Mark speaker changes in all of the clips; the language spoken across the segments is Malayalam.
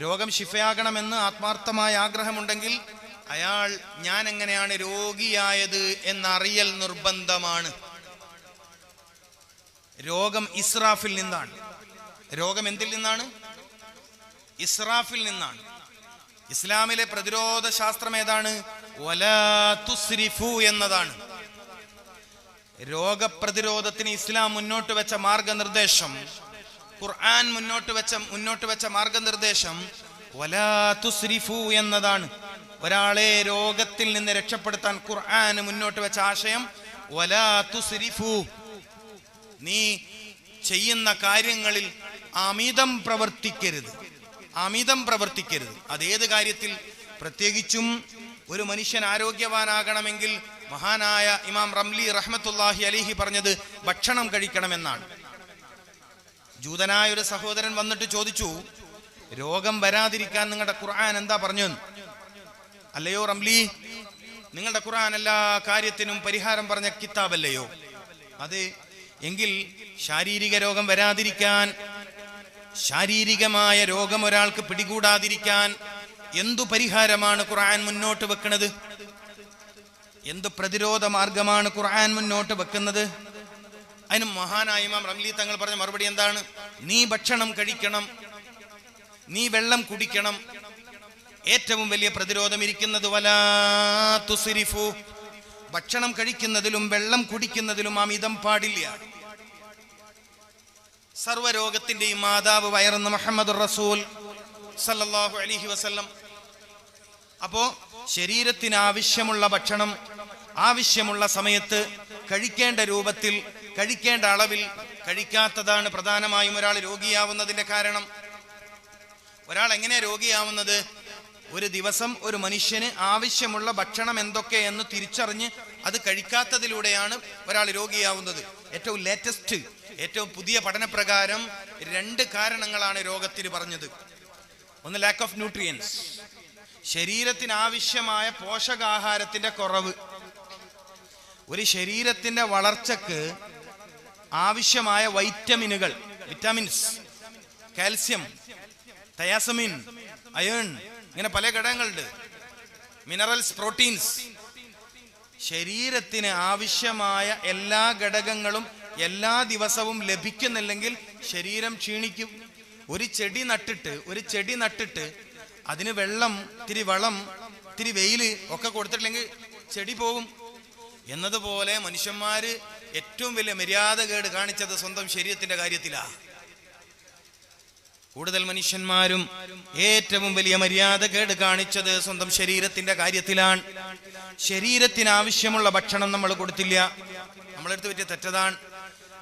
Speaker 1: രോഗം ശിഫയാകണമെന്ന് ആത്മാർത്ഥമായ ആഗ്രഹമുണ്ടെങ്കിൽ അയാൾ ഞാൻ എങ്ങനെയാണ് രോഗിയായത് എന്നറിയൽ നിർബന്ധമാണ്. രോഗം ഇസ്രാഫിൽ നിന്നാണ്. രോഗം എന്തിൽ നിന്നാണ്? ഇസ്രാഫിൽ നിന്നാണ്. ഇസ്ലാമിലെ പ്രതിരോധ ശാസ്ത്രം ഏതാണ്? തുസ്രിഫു എന്നതാണ്. രോഗപ്രതിരോധത്തിന് ഇസ്ലാം മുന്നോട്ട് വെച്ച മാർഗനിർദ്ദേശം ഖുർആൻ മുന്നോട്ട് വെച്ച മുന്നോട്ട് വെച്ച മാർഗനിർദ്ദേശം വലാ തുസ്രിഫു എന്നതാണ്. ഒരാളെ രോഗത്തിൽ നിന്ന് രക്ഷപ്പെടുത്താൻ ഖുർആൻ മുന്നോട്ട് വെച്ച ആശയം വലാ തുസ്രിഫു. നീ ചെയ്യുന്ന കാര്യങ്ങളിൽ അമിതം പ്രവർത്തിക്കരുത്. അമിതം പ്രവർത്തിക്കരുത്. അതേത് കാര്യത്തിൽ? പ്രത്യേകിച്ചും ഒരു മനുഷ്യൻ ആരോഗ്യവാനാകണമെങ്കിൽ മഹാനായ ഇമാം റംലി റഹ്മത്തുല്ലാഹി അലിഹി പറഞ്ഞത് ഭക്ഷണം കഴിക്കണമെന്നാണ്. ജൂതനായ ഒരു സഹോദരൻ വന്നിട്ട് ചോദിച്ചു രോഗം വരാതിരിക്കാൻ നിങ്ങളുടെ ഖുർആൻ എന്താ പറഞ്ഞു? അല്ലയോ റംലി നിങ്ങളുടെ ഖുർആൻ എല്ലാ കാര്യത്തിനും പരിഹാരം പറഞ്ഞ കിതാബല്ലയോ? അതെ എങ്കിൽ ശാരീരിക രോഗം വരാതിരിക്കാൻ ശാരീരികമായ രോഗം ഒരാൾക്ക് പിടികൂടാതിരിക്കാൻ എന്തു പരിഹാരമാണ് ഖുർആൻ മുന്നോട്ട് വെക്കുന്നത് എന്ത് പ്രതിരോധ മാർഗമാണ് ഖുർആൻ മുന്നോട്ട് വെക്കുന്നത്? അതിന് മഹാനായ ഇമാം റംലി തങ്ങൾ പറഞ്ഞ മറുപടി എന്താണ്? നീ ഭക്ഷണം കഴിക്കണം. നീ വെള്ളം കുടിക്കണം. ഏറ്റവും വലിയ പ്രതിരോധം ഇരിക്കുന്നത് വലാ ഭക്ഷണം കഴിക്കുന്നതിലും വെള്ളം കുടിക്കുന്നതിലും അമിതം പാടില്ല. സർവരോഗത്തിന്റെയും മാതാവ് വയറുന്ന മുഹമ്മദ് റസൂൽ സല്ലല്ലാഹു അലൈഹി വസല്ലം. അപ്പോ ശരീരത്തിന് ആവശ്യമുള്ള ഭക്ഷണം ആവശ്യമുള്ള സമയത്ത് കഴിക്കേണ്ട രൂപത്തിൽ കഴിക്കേണ്ട അളവിൽ കഴിക്കാത്തതാണ് പ്രധാനമായും ഒരാൾ രോഗിയാവുന്നതിന്റെ കാരണം. ഒരാൾ എങ്ങനെ രോഗിയാവുന്നത്? ഒരു ദിവസം ഒരു മനുഷ്യന് ആവശ്യമുള്ള ഭക്ഷണം എന്തൊക്കെ എന്ന് തിരിച്ചറിഞ്ഞ് അത് കഴിക്കാത്തതിലൂടെയാണ് ഒരാൾ രോഗിയാവുന്നത്. ഏറ്റവും ലേറ്റസ്റ്റ് ഏറ്റവും പുതിയ പഠനപ്രകാരം രണ്ട് കാരണങ്ങളാണ് രോഗത്തിന് പറഞ്ഞത്. ഒന്ന് ലാക്ക് ഓഫ് ന്യൂട്രിയൻസ് ശരീരത്തിന് ആവശ്യമായ പോഷകാഹാരത്തിന്റെ കുറവ്. ഒരു ശരീരത്തിന്റെ വളർച്ചക്ക് ആവശ്യമായ വൈറ്റമിനുകൾ വിറ്റാമിൻസ് കാൽസ്യം തയാസമിൻ അയൺ ഇങ്ങനെ പല ഘടകങ്ങളുണ്ട്. Minerals proteins. ശരീരത്തിന് ആവശ്യമായ എല്ലാ ഘടകങ്ങളും എല്ലാ ദിവസവും ലഭിക്കുന്നില്ലെങ്കിൽ ശരീരം ക്ഷീണിക്കും. ഒരു ചെടി നട്ടിട്ട് ഒരു ചെടി നട്ടിട്ട് അതിന് വെള്ളം ഇത്തിരി വളം ഇത്തിരി വെയിൽ ഒക്കെ കൊടുത്തിട്ടില്ലെങ്കിൽ ചെടി പോകും. എന്നതുപോലെ മനുഷ്യന്മാര് ഏറ്റവും വലിയ മര്യാദ കേട് കാണിച്ചത് സ്വന്തം ശരീരത്തിന്റെ കാര്യത്തിലാ. കൂടുതൽ മനുഷ്യന്മാരും ഏറ്റവും വലിയ മര്യാദ കേട് കാണിച്ചത് സ്വന്തം ശരീരത്തിന്റെ കാര്യത്തിലാണ്. ശരീരത്തിന് ആവശ്യമുള്ള ഭക്ഷണം നമ്മൾ കൊടുത്തില്ല. നമ്മളെടുത്ത് പറ്റിയ തെറ്റതാണ്.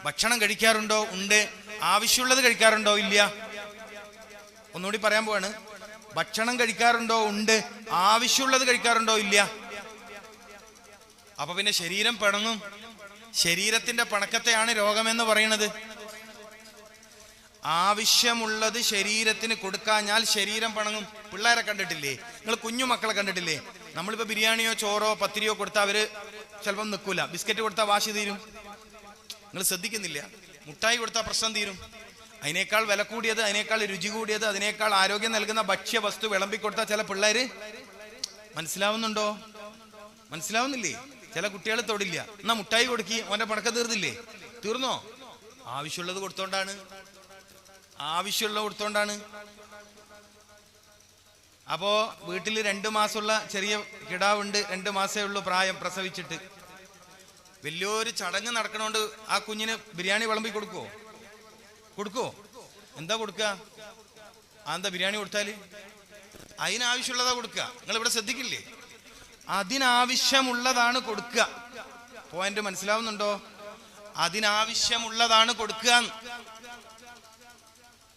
Speaker 1: ഭക്ഷണം കഴിക്കാറുണ്ടോ? ഉണ്ട്. ആവശ്യമുള്ളത് കഴിക്കാറുണ്ടോ? ഇല്ല. ഒന്നുകൂടി പറയാൻ പോവാണ്. ഭക്ഷണം കഴിക്കാറുണ്ടോ? ഉണ്ട്. ആവശ്യമുള്ളത് കഴിക്കാറുണ്ടോ? ഇല്ല. അപ്പൊ പിന്നെ ശരീരം പിണങ്ങും. ശരീരത്തിന്റെ പണക്കത്തെയാണ് രോഗമെന്ന് പറയുന്നത്. ആവശ്യമുള്ളത് ശരീരത്തിന് കൊടുക്കാഞ്ഞാൽ ശരീരം പണങ്ങും. പിള്ളേരെ കണ്ടിട്ടില്ലേ? നിങ്ങൾ കുഞ്ഞു മക്കളെ കണ്ടിട്ടില്ലേ? നമ്മളിപ്പോ ബിരിയാണിയോ ചോറോ പത്തിരിയോ കൊടുത്താൽ അവർ ചിലപ്പം നിൽക്കൂല ബിസ്ക്കറ്റ് കൊടുത്താൽ വാശി തീരും. നിങ്ങൾ ശ്രദ്ധിക്കുന്നില്ല. മുട്ടായി കൊടുത്താൽ പ്രശ്നം തീരും. അതിനേക്കാൾ വില കൂടിയത് അതിനേക്കാൾ രുചി കൂടിയത് അതിനേക്കാൾ ആരോഗ്യം നൽകുന്ന ഭക്ഷ്യവസ്തു വിളമ്പി കൊടുത്താൽ ചില പിള്ളേര്. മനസ്സിലാവുന്നുണ്ടോ? മനസ്സിലാവുന്നില്ലേ? ചില കുട്ടികൾ തൊടില്ല. എന്നാ മുട്ടായി കൊടുക്കി ഓന്റെ പടക്കം തീർന്നില്ലേ? തീർന്നോ? ആവശ്യമുള്ളത് കൊടുത്തോണ്ടാണ്. ആവശ്യമുള്ളത് കൊടുത്തോണ്ടാണ്. അപ്പോ വീട്ടിൽ രണ്ടു മാസമുള്ള ചെറിയ കിടാവുണ്ട് രണ്ടു മാസമേ ഉള്ളൂ പ്രായം പ്രസവിച്ചിട്ട്. വലിയൊരു ചടങ്ങ് നടക്കണോണ്ട് ആ കുഞ്ഞിന് ബിരിയാണി വിളമ്പി കൊടുക്കോ കൊടുക്കോ എന്താ കൊടുക്ക എന്താ ബിരിയാണി കൊടുത്താൽ? അതിനാവശ്യമുള്ളതാ കൊടുക്ക നിങ്ങൾ ഇവിടെ ശ്രദ്ധിക്കില്ലേ? അതിനാവശ്യമുള്ളതാണ് കൊടുക്കുക. പോയിന്റ് മനസ്സിലാവുന്നുണ്ടോ? അതിനാവശ്യമുള്ളതാണ് കൊടുക്കുക.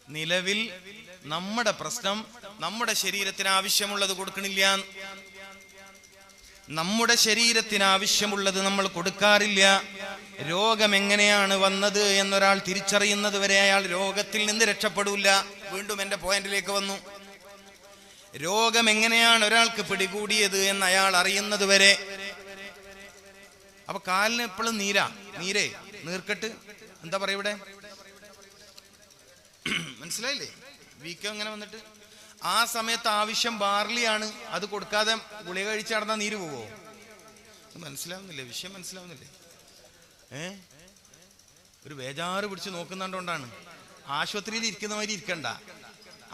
Speaker 1: നിലവിൽ നമ്മുടെ പ്രശ്നം നമ്മുടെ ശരീരത്തിന് ആവശ്യമുള്ളത് കൊടുക്കണില്ല. നമ്മുടെ ശരീരത്തിന് ആവശ്യമുള്ളത് നമ്മൾ കൊടുക്കാറില്ല. രോഗം എങ്ങനെയാണ് വന്നത് എന്നൊരാൾ തിരിച്ചറിയുന്നത് വരെ അയാൾ രോഗത്തിൽ നിന്ന് രക്ഷപ്പെടൂല. വീണ്ടും എന്റെ പോയിന്റിലേക്ക് വന്നു. രോഗം എങ്ങനെയാണ് ഒരാൾക്ക് പിടികൂടിയത് എന്ന് അയാൾ അറിയുന്നത് വരെ. അപ്പൊ കാലിന് എപ്പോഴും നീരാ നീരേ നീർക്കെട്ട്. എന്താ പറയ ഇവിടെ? മനസ്സിലായില്ലേ? വീക്കം എങ്ങനെ വന്നിട്ട്? ആ സമയത്ത് ആവശ്യം ബാർലിയാണ്. അത് കൊടുക്കാതെ ഗുളിക കഴിച്ച് നടന്നാൽ നീര് പോവോ? മനസ്സിലാവുന്നില്ലേ? വിഷയം മനസ്സിലാവുന്നില്ലേ? ഏ? ഒരു ബേജാറ് പിടിച്ച് നോക്കുന്നുണ്ടോണ്ടാണ് ആശുപത്രിയിൽ ഇരിക്കുന്ന മാതിരി ഇരിക്കണ്ട.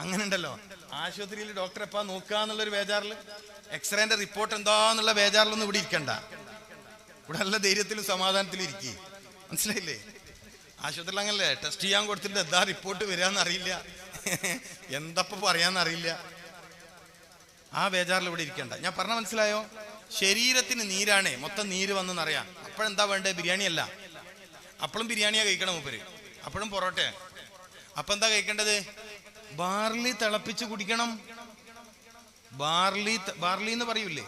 Speaker 1: അങ്ങനെ ഉണ്ടല്ലോ ആശുപത്രിയിൽ ഡോക്ടർ എപ്പാ നോക്കുക എന്നുള്ളൊരു ബേജാറിൽ എക്സ്റേന്റെ റിപ്പോർട്ട് എന്താന്നുള്ള ബേജാറിലൊന്നും ഇവിടെ ഇരിക്കണ്ട. ഇവിടെ നല്ല ധൈര്യത്തിലും സമാധാനത്തിലും ഇരിക്കുക മനസ്സിലായില്ലേ? ആശുപത്രിയിൽ അങ്ങനല്ലേ? ടെസ്റ്റ് ചെയ്യാൻ കൊടുത്തിട്ട് എന്താ റിപ്പോർട്ട് വരികയെന്ന് അറിയില്ല. എന്തപ്പോ പറയാന്നറിയില്ല ആ ബേജാറിൽ ഇവിടെ ഇരിക്കണ്ട. ഞാൻ പറഞ്ഞ മനസ്സിലായോ? ശരീരത്തിന് നീരാണേ. മൊത്തം നീര് വന്നെന്നറിയാം അപ്പോഴെന്താ വേണ്ടേ? ബിരിയാണി അല്ല. അപ്പോഴും ബിരിയാണിയാ കഴിക്കണം മൂപ്പര്. അപ്പോഴും പൊറോട്ടയാ. അപ്പൊ എന്താ കഴിക്കേണ്ടത്? ബാർലി തിളപ്പിച്ച് കുടിക്കണം. ബാർലി ബാർലി എന്ന് പറയൂലേ?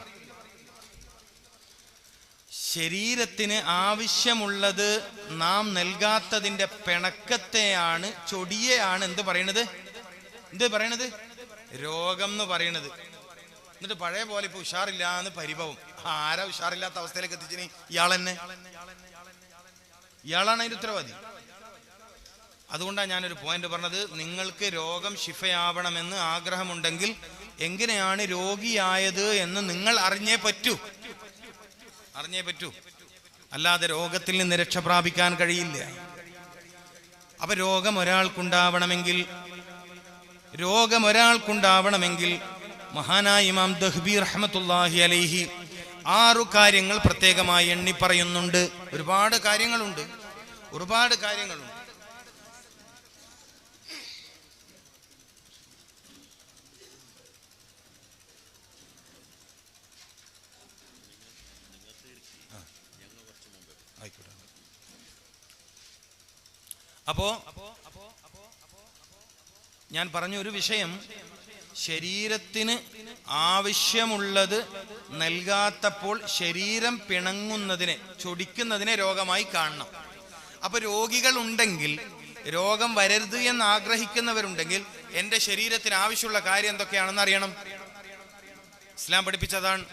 Speaker 1: ശരീരത്തിന് ആവശ്യമുള്ളത് നാം നൽകാത്തതിന്റെ പിണക്കത്തെയാണ് ചൊടിയെയാണ് എന്ത് പറയണത്? എന്ത് പറയണത്? രോഗം എന്ന് പറയണത്. എന്നിട്ട് പഴയ പോലെ ഇപ്പൊ ഉഷാറില്ല എന്ന് പരിഭവം. ആരാ ഉഷാറില്ലാത്ത അവസ്ഥയിലേക്ക് എത്തിച്ചിനി? ഇയാളെന്നെ. ഇയാളാണ് അതിന്റെ ഉത്തരവാദി. അതുകൊണ്ടാണ് ഞാനൊരു പോയിന്റ് പറഞ്ഞത്. നിങ്ങൾക്ക് രോഗം ശിഫയാവണമെന്ന് ആഗ്രഹമുണ്ടെങ്കിൽ എങ്ങനെയാണ് രോഗിയായത് എന്ന് നിങ്ങൾ അറിഞ്ഞേ പറ്റൂ. അറിഞ്ഞേ പറ്റൂ. അല്ലാതെ രോഗത്തിൽ നിന്ന് രക്ഷ പ്രാപിക്കാൻ കഴിയില്ല. അപ്പൊ രോഗം ഒരാൾക്കുണ്ടാവണമെങ്കിൽ രോഗം ഒരാൾക്കുണ്ടാവണമെങ്കിൽ മഹാനായ ഇമാം ദഹ്ബി റഹ്മത്തുല്ലാഹി അലൈഹി ആറു കാര്യങ്ങൾ പ്രത്യേകമായി എണ്ണി പറയുന്നുണ്ട്. ഒരുപാട് കാര്യങ്ങളുണ്ട്. ഒരുപാട് കാര്യങ്ങളുണ്ട്. അപ്പോ ഞാൻ പറഞ്ഞ ഒരു വിഷയം ശരീരത്തിന് ആവശ്യമുള്ളത് നൽകാത്തപ്പോൾ ശരീരം പിണങ്ങുന്നതിനെ ചൊടിക്കുന്നതിനെ രോഗമായി കാണണം. അപ്പൊ രോഗികൾ ഉണ്ടെങ്കിൽ രോഗം വരരുത് എന്ന് ആഗ്രഹിക്കുന്നവരുണ്ടെങ്കിൽ എന്റെ ശരീരത്തിന് ആവശ്യമുള്ള കാര്യം എന്തൊക്കെയാണെന്ന് അറിയണം. ഇസ്ലാം പഠിപ്പിച്ചതാണ്.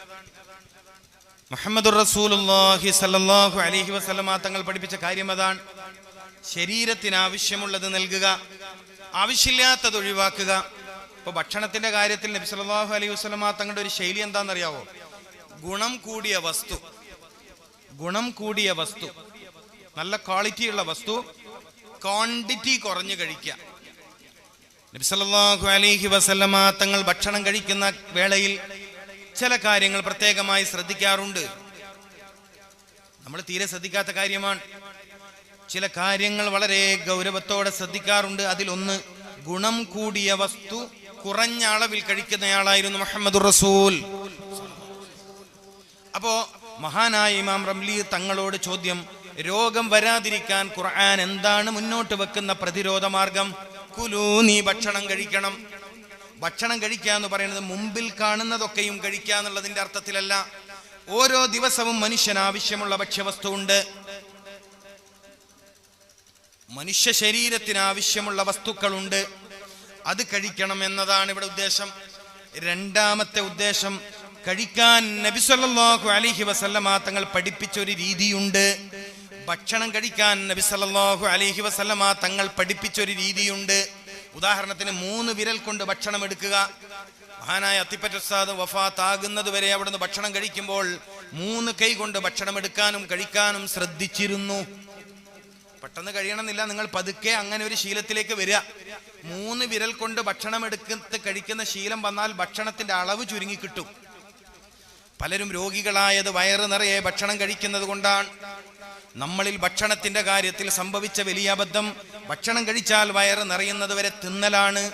Speaker 1: മുഹമ്മദ് റസൂലുള്ളാഹി സല്ലല്ലാഹു അലൈഹി വസല്ലമ തങ്ങൾ പഠിപ്പിച്ച കാര്യം അതാണ്. ശരീരത്തിന് ആവശ്യമുള്ളത് നൽകുക ആവശ്യമില്ലാത്തത് ഒഴിവാക്കുക. ഇപ്പൊ ഭക്ഷണത്തിന്റെ കാര്യത്തിൽ നബി സല്ലല്ലാഹു അലൈഹി വസല്ലമ തങ്ങളുടെ ഒരു ശൈലി എന്താണെന്നറിയാവോ? ഗുണം കൂടിയ വസ്തു. ഗുണം കൂടിയ വസ്തു. നല്ല ക്വാളിറ്റിയുള്ള വസ്തു. ക്വാണ്ടിറ്റി കുറഞ്ഞു കഴിക്കുക. നബി സല്ലല്ലാഹു അലൈഹി വസല്ലമ തങ്ങൾ ഭക്ഷണം കഴിക്കുന്ന വേളയിൽ ചില കാര്യങ്ങൾ പ്രത്യേകമായി ശ്രദ്ധിക്കാറുണ്ട്. നമ്മൾ തീരെ ശ്രദ്ധിക്കാത്ത കാര്യമാണ്. ചില കാര്യങ്ങൾ വളരെ ഗൗരവത്തോടെ ശ്രദ്ധിക്കാറുണ്ട്. അതിലൊന്ന് ഗുണം കൂടിയ വസ്തു കുറഞ്ഞ അളവിൽ കഴിക്കുന്നയാളായിരുന്നു മുഹമ്മദ് റസൂൽ. അപ്പോ മഹാനായ ഇമാം റംലി തങ്ങളോട് ചോദ്യം രോഗം വരാതിരിക്കാൻ ഖുർആൻ എന്താണ് മുന്നോട്ട് വെക്കുന്ന പ്രതിരോധ മാർഗം? കുലു നീ ഭക്ഷണം കഴിക്കണം. ഭക്ഷണം കഴിക്കുക എന്ന് പറയുന്നത് മുമ്പിൽ കാണുന്നതൊക്കെയും കഴിക്കുക എന്നുള്ളതിന്റെ അർത്ഥത്തിലല്ല. ഓരോ ദിവസവും മനുഷ്യന് ആവശ്യമുള്ള ഭക്ഷ്യവസ്തു ഉണ്ട് മനുഷ്യ ശരീരത്തിന് ആവശ്യമുള്ള വസ്തുക്കളുണ്ട്. അത് കഴിക്കണം എന്നതാണ് ഇവിടെ ഉദ്ദേശം. രണ്ടാമത്തെ ഉദ്ദേശം കഴിക്കാൻ നബി അലിഹി വസല്ലമ തങ്ങൾ പഠിപ്പിച്ച ഒരു രീതിയുണ്ട്. ഭക്ഷണം കഴിക്കാൻ നബി അലിഹി വസല്ലമ തങ്ങൾ പഠിപ്പിച്ച ഒരു രീതിയുണ്ട്. ഉദാഹരണത്തിന് മൂന്ന് വിരൽ കൊണ്ട് ഭക്ഷണം എടുക്കുക. മഹാനായ അത്തിപ്പറ്റ ഉസ്താദ് വഫാത്താകുന്നത് വരെ അവിടുന്ന് ഭക്ഷണം കഴിക്കുമ്പോൾ മൂന്ന് കൈ കൊണ്ട് ഭക്ഷണം എടുക്കാനും കഴിക്കാനും ശ്രദ്ധിച്ചിരുന്നു. പെട്ടെന്ന് കഴിയണമെന്നില്ല. നിങ്ങൾ പതുക്കെ അങ്ങനെ ഒരു ശീലത്തിലേക്ക് വരിക. മൂന്ന് വിരൽ കൊണ്ട് ഭക്ഷണം എടുക്കത്ത് കഴിക്കുന്ന ശീലം വന്നാൽ ഭക്ഷണത്തിന്റെ അളവ് ചുരുങ്ങി കിട്ടും. പലരും രോഗികളായത് വയറ് നിറയെ ഭക്ഷണം കഴിക്കുന്നത് കൊണ്ടാണ്. നമ്മളിൽ ഭക്ഷണത്തിന്റെ കാര്യത്തിൽ സംഭവിച്ച വലിയ അബദ്ധം ഭക്ഷണം കഴിച്ചാൽ വയറ് നിറയുന്നത് വരെ തിന്നലാണ്.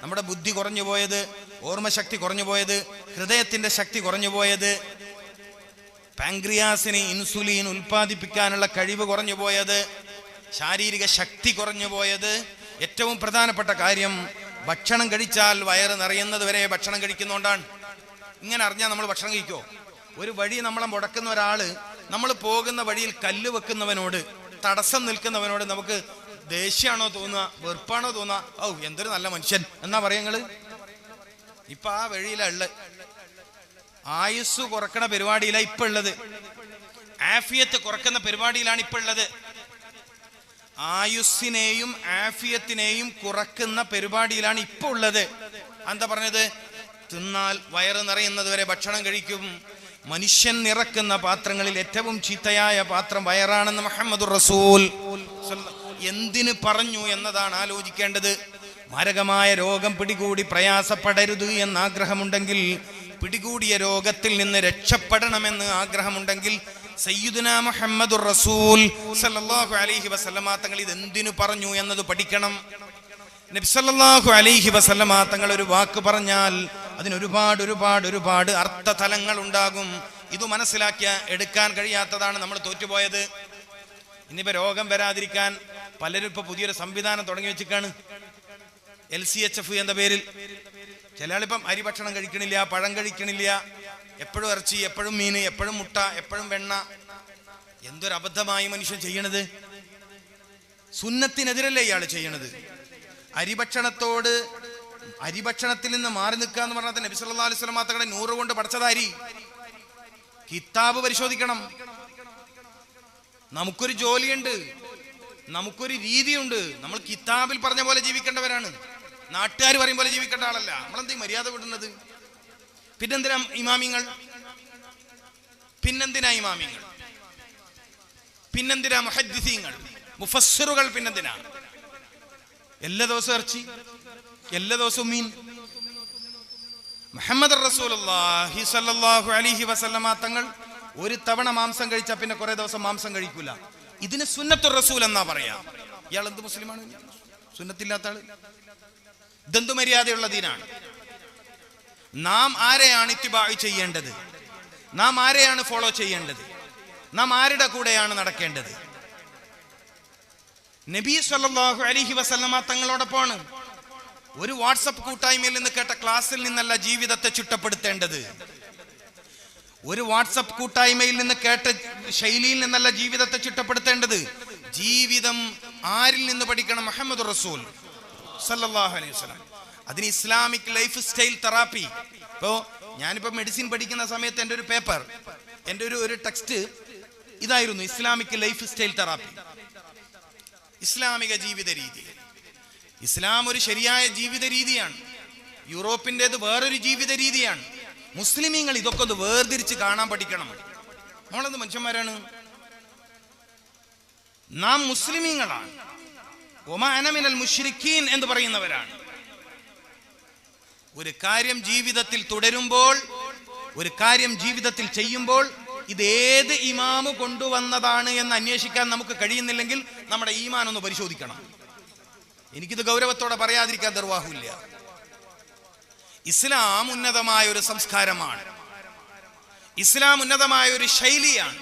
Speaker 1: നമ്മുടെ ബുദ്ധി കുറഞ്ഞു പോയത് ഓർമ്മശക്തി കുറഞ്ഞു പോയത് ഹൃദയത്തിന്റെ ശക്തി കുറഞ്ഞു പോയത് പാങ്ക്രിയാസിന് ഇൻസുലിൻ ഉൽപ്പാദിപ്പിക്കാനുള്ള കഴിവ് കുറഞ്ഞു പോയത് ശാരീരിക ശക്തി കുറഞ്ഞു പോയത്. ഏറ്റവും പ്രധാനപ്പെട്ട കാര്യം ഭക്ഷണം കഴിച്ചാൽ വയറ് നിറയുന്നത് വരെ ഭക്ഷണം കഴിക്കുന്നോണ്ടാണ്. ഇങ്ങനെ അറിഞ്ഞാൽ നമ്മൾ ഭക്ഷണം കഴിക്കോ? ഒരു വഴി നമ്മളെ മുടക്കുന്ന ഒരാൾ നമ്മൾ പോകുന്ന വഴിയിൽ കല്ല് വെക്കുന്നവനോട് തടസ്സം നിൽക്കുന്നവനോട് നമുക്ക് ദേഷ്യമാണോ തോന്നുക വെറുപ്പാണോ തോന്നുക? ഔ എന്തൊരു നല്ല മനുഷ്യൻ. എന്നാ പറയാ നിങ്ങൾ ഇപ്പൊ ആ വഴിയിലുള്ള ആയുസ് കുറക്കണ പരിപാടിയിലാണ് ഇപ്പൊ ഉള്ളത് ആഫിയത്ത് കുറക്കുന്ന പരിപാടിയിലാണ് ഇപ്പൊ ഉള്ളത് ആയുസ്സിനെയും ആഫിയത്തിനെയും കുറക്കുന്ന പരിപാടിയിലാണ് ഇപ്പൊ ഉള്ളത്. എന്താ പറഞ്ഞത്? തിന്നാൽ വയറ് നിറയുന്നത് വരെ ഭക്ഷണം കഴിക്കും. മനുഷ്യൻ നിറക്കുന്ന പാത്രങ്ങളിൽ ഏറ്റവും ചീത്തയായ പാത്രം വയറാണെന്ന് മുഹമ്മദ് റസൂൽ എന്തിന് പറഞ്ഞു എന്നതാണ് ആലോചിക്കേണ്ടത്. മാരകമായ രോഗം പിടികൂടി പ്രയാസപ്പെടരുത് എന്ന ആഗ്രഹമുണ്ടെങ്കിൽ പിടികൂടിയ രോഗത്തിൽ നിന്ന് രക്ഷപ്പെടണമെന്ന് ആഗ്രഹമുണ്ടെങ്കിൽ സയ്യുദന മുഹമ്മദ് റസൂൽ സല്ലല്ലാഹു അലൈഹി വസല്ലമ തങ്ങൾ ഇത് എന്തിനു പറഞ്ഞു എന്നത് പഠിക്കണം. നബ്സല്ലാഹു അലൈഹി വസല്ലമ തങ്ങൾ ഒരു വാക്ക് പറഞ്ഞാൽ അതിന് ഒരുപാട് ഒരുപാട് ഒരുപാട് അർത്ഥതലങ്ങൾ ഉണ്ടാകും. ഇത് മനസ്സിലാക്കിയ എടുക്കാൻ കഴിയാത്തതാണ് നമ്മൾ തോറ്റുപോയത്. ഇനിയിപ്പോ രോഗം വരാതിരിക്കാൻ പലരും ഇപ്പൊ പുതിയൊരു സംവിധാനം തുടങ്ങി വെച്ചിക്കാണ് എൽ സി എച്ച് എഫ് എന്ന പേരിൽ. ചില ആളിപ്പം അരി ഭക്ഷണം കഴിക്കണില്ല പഴം കഴിക്കണില്ല. എപ്പോഴും ഇറച്ചി എപ്പോഴും മീൻ എപ്പോഴും മുട്ട എപ്പോഴും വെണ്ണ. എന്തൊരു അബദ്ധമായി മനുഷ്യൻ ചെയ്യണത്? സുന്നത്തിനെതിരല്ലേ ഇയാൾ ചെയ്യണത്? അരിഭക്ഷണത്തോട് അരിഭക്ഷണത്തിൽ നിന്ന് മാറി നിൽക്കുക എന്ന് പറഞ്ഞാൽ നബി സല്ലല്ലാഹു അലൈഹി വസല്ലം തങ്ങളുടെ നൂറ് കൊണ്ട് പഠിച്ചത് അരി. കിതാബ് പരിശോധിക്കണം. നമുക്കൊരു ജോലിയുണ്ട്. നമുക്കൊരു രീതിയുണ്ട്. നമ്മൾ കിതാബിൽ പറഞ്ഞ പോലെ ജീവിക്കേണ്ടവരാണ്. നാട്ടുകാർ പറയും പോലെ ജീവിക്കേണ്ട ആളല്ല. നമ്മളെന്തീ മര്യാദ വിടുന്നത്? പിന്നെന്തിനാ ഇമാമിങ്ങൾ? പിന്നെന്തിനാ ഇമാമിങ്ങൾ? പിന്നെന്തിനാ മുഹദ്ദിസീങ്ങൾ? മുഫസ്സിറുകൾ പിന്നെന്തിനാ? എല്ലാ ദിവസവും ഇറച്ചി എല്ലാ ദിവസവും മീൻ. മുഹമ്മദ് അലൈഹി വസല്ലമ തങ്ങൾ ഒരു തവണ മാംസം കഴിച്ചാൽ പിന്നെ കുറെ ദിവസം മാംസം കഴിക്കൂല. ഇതിന് സുന്നത്തു റസൂൽ എന്നാ പറയാ. ഇയാൾ എന്ത് മുസ്ലിമാണ്? സുന്നത്തില്ലാത്ത ആൾ. ഇതെന്തു മര്യാദയുള്ള ദീനാണ്. നാം ആരെയാണ് ഇത്തിബായി ചെയ്യേണ്ടത്? നാം ആരെയാണ് ഫോളോ ചെയ്യേണ്ടത്? നാം ആരുടെ കൂടെയാണ് നടക്കേണ്ടത്? നബി സല്ലല്ലാഹു അലിഹി വസല്ലമ തങ്ങളോടൊപ്പമാണ് ഒരു വാട്സപ്പ് കൂട്ടായ്മയിൽ നിന്ന് കേട്ട ക്ലാസ്സിൽ നിന്നല്ല ജീവിതത്തെ ചുട്ടപ്പെടുത്തേണ്ടത്. ഒരു വാട്സപ്പ് കൂട്ടായ്മയിൽ നിന്ന് കേട്ട ശൈലിയിൽ നിന്നല്ല ജീവിതത്തെ ചിട്ടപ്പെടുത്തേണ്ടത്. ജീവിതം ആരിൽ നിന്ന് പഠിക്കണം? മുഹമ്മദ് റസൂൽ. അലൈഹി അതിന് ഇസ്ലാമിക് ലൈഫ് സ്റ്റൈൽ തെറാപ്പി. ഇപ്പോ ഞാനിപ്പോ മെഡിസിൻ പഠിക്കുന്ന സമയത്ത് എന്റെ ഒരു പേപ്പർ എന്റെ ഒരു ഒരു ടെക്സ്റ്റ് ഇതായിരുന്നു ഇസ്ലാമിക് ലൈഫ് സ്റ്റൈൽ തെറാപ്പി. ഇസ്ലാമിക ജീവിത രീതി. ഇസ്ലാം ഒരു ശരിയായ ജീവിത രീതിയാണ്. യൂറോപ്പിന്റെത് വേറൊരു ജീവിത രീതിയാണ്. മുസ്ലിമീങ്ങൾ ഇതൊക്കെ ഒന്ന് വേർതിരിച്ച് കാണാൻ പഠിക്കണം. നമ്മളെന്ത് മനുഷ്യന്മാരാണ്? നാം മുസ്ലിമീങ്ങളാണ്. ഒമാനമിനൽ മുഷ്രിഖീൻ എന്ന് പറയുന്നവരാണ്. ഒരു കാര്യം ജീവിതത്തിൽ തുടരുമ്പോൾ ഒരു കാര്യം ജീവിതത്തിൽ ചെയ്യുമ്പോൾ ഇത് ഏത് ഇമാമ് കൊണ്ടുവന്നതാണ് എന്ന് അന്വേഷിക്കാൻ നമുക്ക് കഴിയുന്നില്ലെങ്കിൽ നമ്മുടെ ഈമാൻ ഒന്ന് പരിശോധിക്കണം. എനിക്കിത് ഗൗരവത്തോടെ പറയാതിരിക്കാൻ നിർവാഹമില്ല. ഇസ്ലാം ഉന്നതമായ ഒരു സംസ്കാരമാണ്. ഇസ്ലാം ഉന്നതമായ ഒരു ശൈലിയാണ്.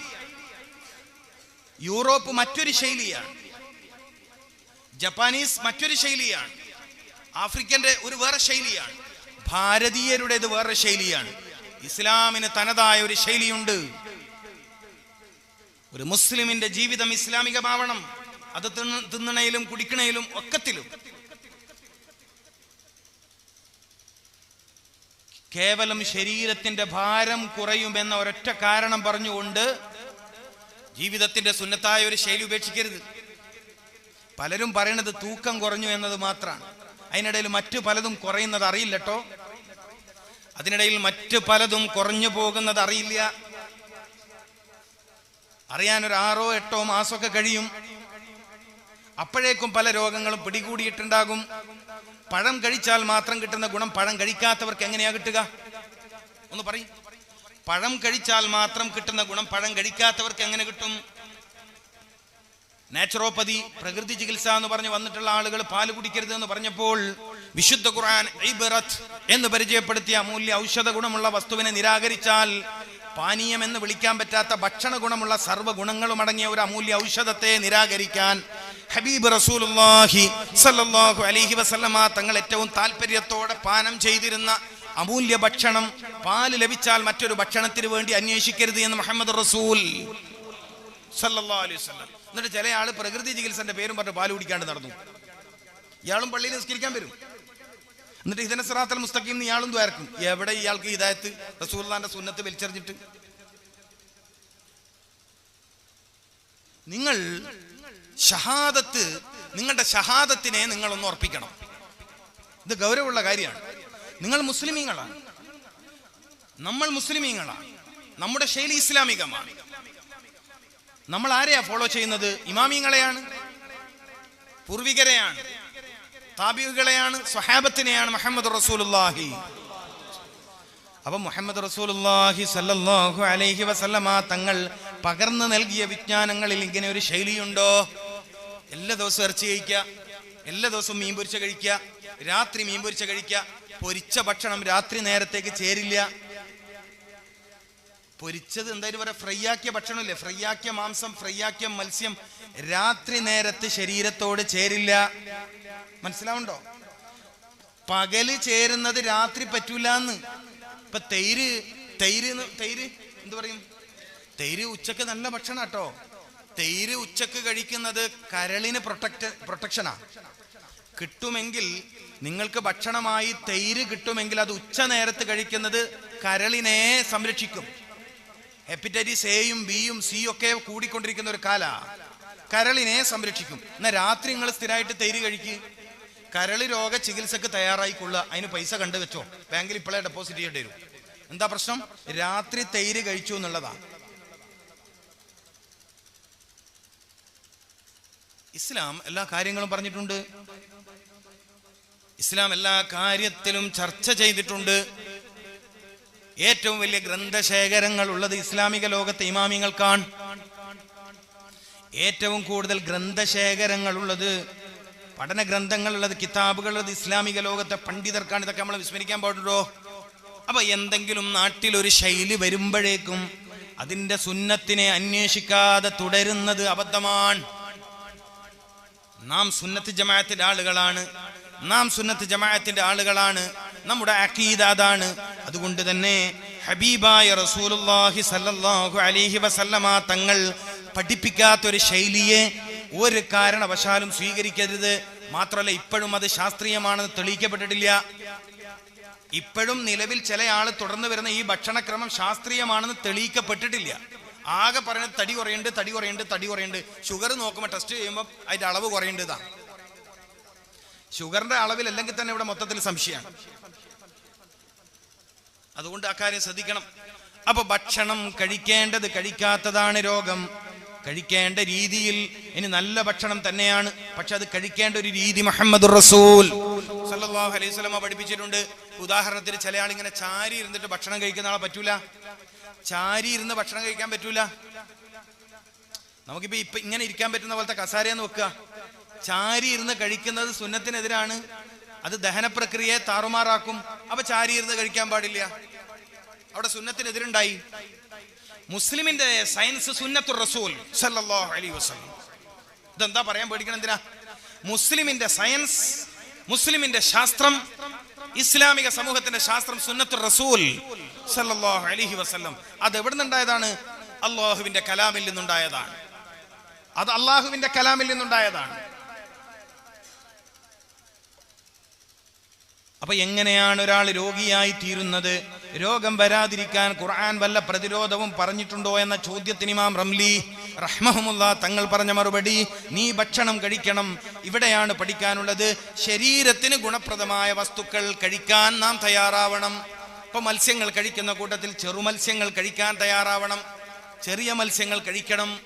Speaker 1: യൂറോപ്പ് മറ്റൊരു ശൈലിയാണ്. ജപ്പാനീസ് മറ്റൊരു ശൈലിയാണ്. ആഫ്രിക്കന്റെ ഒരു വേറെ ശൈലിയാണ്. ഭാരതീയരുടേത് വേറെ ശൈലിയാണ്. ഇസ്ലാമിന് തനതായ ഒരു ശൈലിയുണ്ട്. ഒരു മുസ്ലിമിന്റെ ജീവിതം ഇസ്ലാമികമാവണം. അത് തിന്നണയിലും കുടിക്കണയിലും ഒക്കത്തിലും. കേവലം ശരീരത്തിന്റെ ഭാരം കുറയുമെന്ന ഒരൊറ്റ കാരണം പറഞ്ഞുകൊണ്ട് ജീവിതത്തിന്റെ സുന്നത്തായ ഒരു ശൈലി ഉപേക്ഷിക്കരുത്. പലരും പറയണത് തൂക്കം കുറഞ്ഞു എന്നത് മാത്രമാണ്. അതിനിടയിൽ മറ്റു പലതും കുറയുന്നത് അറിയില്ല കേട്ടോ അതിനിടയിൽ മറ്റു പലതും കുറഞ്ഞു പോകുന്നത് അറിയില്ല. അറിയാൻ ഒരു ആറോ എട്ടോ മാസമൊക്കെ കഴിയും. അപ്പോഴേക്കും പല രോഗങ്ങളും പിടികൂടിയിട്ടുണ്ടാകും. പഴം കഴിച്ചാൽ മാത്രം കിട്ടുന്ന ഗുണം പഴം കഴിക്കാത്തവർക്ക് എങ്ങനെയാ കിട്ടുക? ഒന്ന് പറയും. പഴം കഴിച്ചാൽ മാത്രം കിട്ടുന്ന ഗുണം പഴം കഴിക്കാത്തവർക്ക് എങ്ങനെ കിട്ടും? നാച്ചുറോപ്പതി പ്രകൃതി ചികിത്സ എന്ന് പറഞ്ഞ് വന്നിട്ടുള്ള ആളുകൾ പാൽ കുടിക്കരുത് എന്ന് പറഞ്ഞപ്പോൾ വിശുദ്ധ ഖുർആൻ ഐബറത്ത് എന്ന് പരിചയപ്പെടുത്തിയ അമൂല്യ ഔഷധ ഗുണമുള്ള വസ്തുവിനെ നിരാകരിച്ചാൽ പാനീയം എന്ന് വിളിക്കാൻ പറ്റാത്ത ഭക്ഷണ ഗുണമുള്ള സർവ ഗുണങ്ങളും അടങ്ങിയ ഒരു അമൂല്യ ഔഷധത്തെ നിരാകരിക്കാൻ ഹബീബ് റസൂലുള്ളാഹി സല്ലല്ലാഹു അലൈഹി വസല്ലമ തങ്ങൾ ഏറ്റവും താല്പര്യത്തോടെ പാനം ചെയ്തിരുന്ന അമൂല്യ ഭക്ഷണം പാൽ ലഭിച്ചാൽ മറ്റൊരു ഭക്ഷണത്തിന് വേണ്ടി അന്വേഷിക്കരുത് എന്ന് മുഹമ്മദ് റസൂൽ സല്ലല്ലാഹു അലൈഹി വസല്ലം എന്നിട്ട് ചില ആൾ പ്രകൃതി ചികിത്സന്റെ പേരും പറഞ്ഞ് പാൽ കുടിക്കാണ്ട് നടന്നു. ഇയാളും പള്ളിയിൽ നിസ്കരിക്കാൻ വരും. എന്നിട്ട് ഇതിനെ സിറാത്തൽ മുസ്തഖീം എന്ന് ഇയാളും ദ്വാരക്കും. എവിടെ ഇയാൾക്ക് ഹിദായത്ത്? റസൂർദാന്റെ സുന്നത്ത് വലിച്ചെറിഞ്ഞിട്ട്. നിങ്ങൾ ഷഹാദത്ത് നിങ്ങളുടെ ഷഹാദത്തിനെ നിങ്ങളൊന്ന് ഉറപ്പിക്കണം. ഇത് ഗൗരവമുള്ള കാര്യമാണ്. നിങ്ങൾ മുസ്ലിമീങ്ങളാണ്. നമ്മൾ മുസ്ലിമീങ്ങളാണ്. നമ്മുടെ ശൈലി ഇസ്ലാമികമാണ്. നമ്മൾ ആരെയാ ഫോളോ ചെയ്യുന്നത്? ഇമാമിങ്ങളെയാണ്? പൂർവികരെയാണ്? താബികളെയാണ് സ്വഹാബത്തിനെയാണ് മുഹമ്മദ് റസൂലുള്ളാഹി. അപ്പൊ മുഹമ്മദ് റസൂലുള്ളാഹി സല്ലല്ലാഹു അലൈഹി വസല്ലമ തങ്ങൾ പകർന്നു നൽകിയ വിജ്ഞാനങ്ങളിൽ ഇങ്ങനെ ഒരു ശൈലിയുണ്ടോ? എല്ലാ ദിവസവും ഇറച്ചി കഴിക്കുക എല്ലാ ദിവസവും മീൻ പൊരിച്ച കഴിക്കുക രാത്രി മീൻ പൊരിച്ച കഴിക്കുക പൊരിച്ച ഭക്ഷണം രാത്രി നേരത്തേക്ക് ചേരില്ല. പൊരിച്ചത് എന്തായാലും പറയാ ഫ്രൈ ആക്കിയ ഭക്ഷണമില്ലേ? ഫ്രൈ ആക്കിയ മാംസം ഫ്രൈ ആക്കിയ മത്സ്യം രാത്രി നേരത്ത് ശരീരത്തോട് ചേരില്ല. മനസ്സിലാവുണ്ടോ പകൽ ചേരുന്നത് രാത്രി പറ്റൂല എന്ന് ഇപ്പൊ തൈര് തൈര് തൈര് എന്ത് പറയും? തൈര് ഉച്ചയ്ക്ക് നല്ല ഭക്ഷണം കേട്ടോ തൈര് ഉച്ചയ്ക്ക് കഴിക്കുന്നത് കരളിന് പ്രൊട്ടക്ട് പ്രൊട്ടക്ഷനാ. കിട്ടുമെങ്കിൽ നിങ്ങൾക്ക് ഭക്ഷണമായി തൈര് കിട്ടുമെങ്കിൽ അത് ഉച്ച നേരത്ത് കഴിക്കുന്നത് കരളിനെ സംരക്ഷിക്കും. ഹെപ്പറ്റൈറ്റിസ് എയും ബിയും സിയും ഒക്കെ കൂടിക്കൊണ്ടിരിക്കുന്ന ഒരു കാല. കരളിനെ സംരക്ഷിക്കും. എന്നാൽ രാത്രി നിങ്ങൾ സ്ഥിരമായിട്ട് തൈര് കഴിക്കുക കരളി രോഗ ചികിത്സക്ക് തയ്യാറായിക്കൊള്ളുക. അതിന് പൈസ കണ്ടു വെച്ചോ. ബാങ്കിൽ ഇപ്പോഴേ ഡെപ്പോസിറ്റ് ചെയ്യേണ്ടി വരും. എന്താ പ്രശ്നം? രാത്രി തൈര് കഴിച്ചു എന്നുള്ളതാ. ഇസ്ലാം എല്ലാ കാര്യങ്ങളും പറഞ്ഞിട്ടുണ്ട്. ഇസ്ലാം എല്ലാ കാര്യത്തിലും ചർച്ച ചെയ്തിട്ടുണ്ട്. ഏറ്റവും വലിയ ഗ്രന്ഥശേഖരങ്ങൾ ഉള്ളത് ഇസ്ലാമിക ലോകത്തെ ഇമാമിങ്ങൾക്കാണ് ഏറ്റവും കൂടുതൽ ഗ്രന്ഥശേഖരങ്ങൾ ഉള്ളത് പഠന കിതാബുകൾ ഉള്ളത് ഇസ്ലാമിക ലോകത്തെ പണ്ഡിതർക്കാണ്. ഇതൊക്കെ നമ്മൾ വിസ്മരിക്കാൻ പാടുണ്ടോ? അപ്പൊ എന്തെങ്കിലും നാട്ടിൽ ഒരു ശൈലി വരുമ്പോഴേക്കും അതിന്റെ സുന്നത്തിനെ അന്വേഷിക്കാതെ തുടരുന്നത് അബദ്ധമാണ്. നാം സുന്നത്ത് ജമാഅത്തിന്റെ ആളുകളാണ്. നാം സുന്നത്ത് ജമാഅത്തിന്റെ ആളുകളാണ്. നമ്മുടെ അക്കീദ അതാണ്. അതുകൊണ്ട് തന്നെ ഹബീബായ റസൂലുള്ളാഹി സല്ലല്ലാഹു അലൈഹി വസല്ലമ തങ്ങൾ പഠിപ്പിക്കാത്ത ഒരു ശൈലിയെ ഒരു കാരണവശാലും സ്വീകരിക്കരുത്. മാത്രമല്ല ഇപ്പോഴും അത് ശാസ്ത്രീയമാണെന്ന് തെളിയിക്കപ്പെട്ടിട്ടില്ല. ഇപ്പോഴും നിലവിൽ ചില ആൾ തുടർന്ന് വരുന്ന ഈ ഭക്ഷണക്രമം ശാസ്ത്രീയമാണെന്ന് തെളിയിക്കപ്പെട്ടിട്ടില്ല. ആകെ പറയുന്നത് തടി കുറയുണ്ട് തടി കുറയുണ്ട് തടി കുറയുണ്ട് ഷുഗർ നോക്കുമ്പോൾ ടെസ്റ്റ് ചെയ്യുമ്പോൾ അതിന്റെ അളവ് കുറയേണ്ടതാണ് ഷുഗറിന്റെ അളവിൽ അല്ലെങ്കിൽ തന്നെ ഇവിടെ മൊത്തത്തിൽ സംശയമാണ്. അതുകൊണ്ട് അക്കാര്യം ശ്രദ്ധിക്കണം. അപ്പൊ ഭക്ഷണം കഴിക്കേണ്ടത് കഴിക്കാത്തതാണ് രോഗം. കഴിക്കേണ്ട രീതിയിൽ ഇനി നല്ല ഭക്ഷണം തന്നെയാണ്. പക്ഷെ അത് കഴിക്കേണ്ട ഒരു രീതി മുഹമ്മദ് റസൂൽ. സല്ലല്ലാഹു അലൈഹി പഠിപ്പിച്ചിട്ടുണ്ട്. ഉദാഹരണത്തിന് ചില ആളിങ്ങനെ ചാരി ഇരുന്നിട്ട് ഭക്ഷണം കഴിക്കുന്ന ആളെ പറ്റൂല. ചാരി ഇരുന്ന് ഭക്ഷണം കഴിക്കാൻ പറ്റൂല. നമുക്കിപ്പോ ഇപ്പൊ ഇങ്ങനെ ഇരിക്കാൻ പറ്റുന്ന പോലത്തെ കസാരയെന്ന് വെക്കുക. ചാരി ഇരുന്ന് കഴിക്കുന്നത് സുന്നത്തിനെതിരാണ്. അത് ദഹന പ്രക്രിയയെ താറുമാറാക്കും. അപ്പൊ ചാരി ഇരുന്ന് കഴിക്കാൻ പാടില്ല. അവിടെ സുന്നത്തിനെതിരുണ്ടായി. മുസ്ലിമിന്റെ സയൻസ് സുന്നത്തു റസൂൽ സല്ലല്ലാഹു അലൈഹി വസല്ലം. ഇതെന്താ പറയാൻ പേടിക്കണം എന്തിനാ? മുസ്ലിമിന്റെ സയൻസ് മുസ്ലിമിന്റെ ശാസ്ത്രം ഇസ്ലാമിക സമൂഹത്തിന്റെ ശാസ്ത്രം സുന്നത്തു റസൂൽ സല്ലല്ലാഹു അലൈഹി വസല്ലം. അത് എവിടെ നിന്നുണ്ടായതാണ് അള്ളാഹുവിന്റെ കലാമിൽ നിന്നുണ്ടായതാണ്. അത് അള്ളാഹുവിന്റെ കലാമിൽ നിന്നുണ്ടായതാണ്. അപ്പൊ എങ്ങനെയാണ് ഒരാൾ രോഗിയായി തീരുന്നത്? രോഗം വരാതിരിക്കാൻ ഖുർആൻ വല്ല പ്രതിരോധവും പറഞ്ഞിട്ടുണ്ടോ എന്ന ചോദ്യത്തിന് ഇമാം റംലി റഹ്മഹമുല്ല തങ്ങൾ പറഞ്ഞ മറുപടി നീ ഭക്ഷണം കഴിക്കണം. ഇവിടെയാണ് പഠിക്കാനുള്ളത്. ശരീരത്തിന് ഗുണപ്രദമായ വസ്തുക്കൾ കഴിക്കാൻ നാം തയ്യാറാവണം. ഇപ്പൊ മത്സ്യങ്ങൾ കഴിക്കുന്ന കൂട്ടത്തിൽ ചെറുമത്സ്യങ്ങൾ കഴിക്കാൻ തയ്യാറാവണം. ചെറിയ മത്സ്യങ്ങൾ കഴിക്കണം.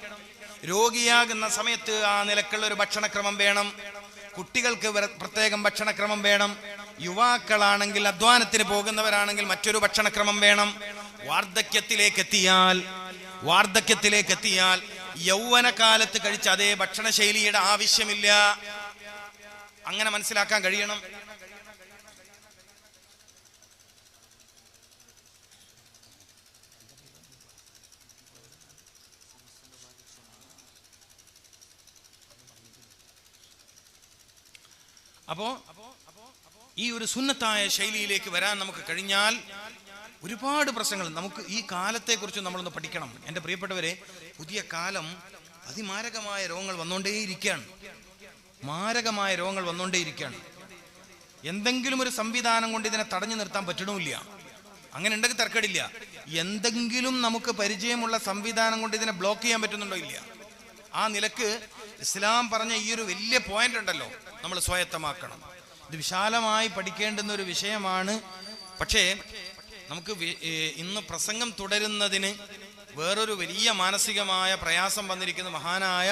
Speaker 1: രോഗിയാകുന്ന സമയത്ത് ആ നിലക്കുള്ള ഒരു ഭക്ഷണക്രമം വേണം. കുട്ടികൾക്ക് പ്രത്യേകം ഭക്ഷണക്രമം വേണം. യുവാക്കളാണെങ്കിൽ അധ്വാനത്തിന് പോകുന്നവരാണെങ്കിൽ മറ്റൊരു ഭക്ഷണക്രമം വേണം. വാർദ്ധക്യത്തിലേക്ക് എത്തിയാൽ വാർദ്ധക്യത്തിലേക്ക് എത്തിയാൽ യൗവനകാലത്ത് കഴിച്ച അതേ ഭക്ഷണശൈലിയുടെ ആവശ്യമില്ല. അങ്ങനെ മനസ്സിലാക്കാൻ കഴിയണം. അപ്പോ ഈ ഒരു സുന്നത്തായ ശൈലിയിലേക്ക് വരാൻ നമുക്ക് കഴിഞ്ഞാൽ ഒരുപാട് പ്രശ്നങ്ങൾ. നമുക്ക് ഈ കാലത്തെക്കുറിച്ച് നമ്മളൊന്ന് പഠിക്കണം. എന്റെ പ്രിയപ്പെട്ടവരെ പുതിയ കാലം അതിമാരകമായ രോഗങ്ങൾ വന്നുകൊണ്ടേയിരിക്കുകയാണ് മാരകമായ രോഗങ്ങൾ വന്നുകൊണ്ടേയിരിക്കുകയാണ് എന്തെങ്കിലും ഒരു സംവിധാനം കൊണ്ട് ഇതിനെ തടഞ്ഞു നിർത്താൻ പറ്റണമില്ല. അങ്ങനെ ഉണ്ടെങ്കിൽ തർക്കടില്ല. എന്തെങ്കിലും നമുക്ക് പരിചയമുള്ള സംവിധാനം കൊണ്ട് ഇതിനെ ബ്ലോക്ക് ചെയ്യാൻ പറ്റുന്നുണ്ടോ ഇല്ല? ആ നിലയ്ക്ക് ഇസ്ലാം പറഞ്ഞ ഈ ഒരു വലിയ പോയിന്റ് ഉണ്ടല്ലോ. നമ്മൾ സ്വായത്തമാക്കണം. ഇത് വിശാലമായി പഠിക്കേണ്ടുന്ന ഒരു വിഷയമാണ്. പക്ഷേ നമുക്ക് ഇന്ന് പ്രസംഗം തുടരുന്നതിന് വേറൊരു വലിയ മാനസികമായ പ്രയാസം വന്നിരിക്കുന്ന മഹാനായ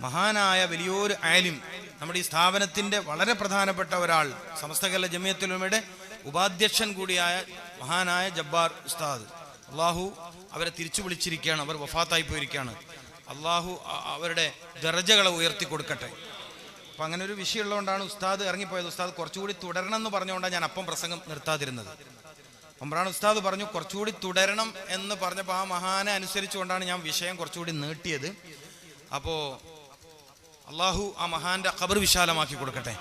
Speaker 1: മഹാനായ വലിയൊരു ആലിം നമ്മുടെ ഈ സ്ഥാപനത്തിന്റെ വളരെ പ്രധാനപ്പെട്ട ഒരാൾ സമസ്തകല ജമിയത്തുലമയുടെ ഉപാധ്യക്ഷൻ കൂടിയായ മഹാനായ ജബ്ബാർ ഉസ്താദ്. അള്ളാഹു അവരെ തിരിച്ചു വിളിച്ചിരിക്കുകയാണ് അവർ വഫാത്തായി പോയിരിക്കുകയാണ്. അള്ളാഹു അവരുടെ ദർജകളെ ഉയർത്തി കൊടുക്കട്ടെ അപ്പം അങ്ങനെ ഒരു വിഷയമുള്ളതുകൊണ്ടാണ് ഉസ്താദ് ഇറങ്ങിപ്പോയത്. ഉസ്താദ് കുറച്ചുകൂടി തുടരണം എന്ന് പറഞ്ഞുകൊണ്ടാണ് ഞാൻ അപ്പം പ്രസംഗം നിർത്താതിരുന്നത്. അമ്രാൻ ഉസ്താദ് പറഞ്ഞു കുറച്ചുകൂടി തുടരണം എന്ന് പറഞ്ഞപ്പോൾ ആ മഹാനെ അനുസരിച്ചുകൊണ്ടാണ് ഞാൻ വിഷയം കുറച്ചുകൂടി നീട്ടിയത്. അപ്പോൾ അള്ളാഹു ആ മഹാന്റെ ഖബർ വിശാലമാക്കി കൊടുക്കട്ടെ.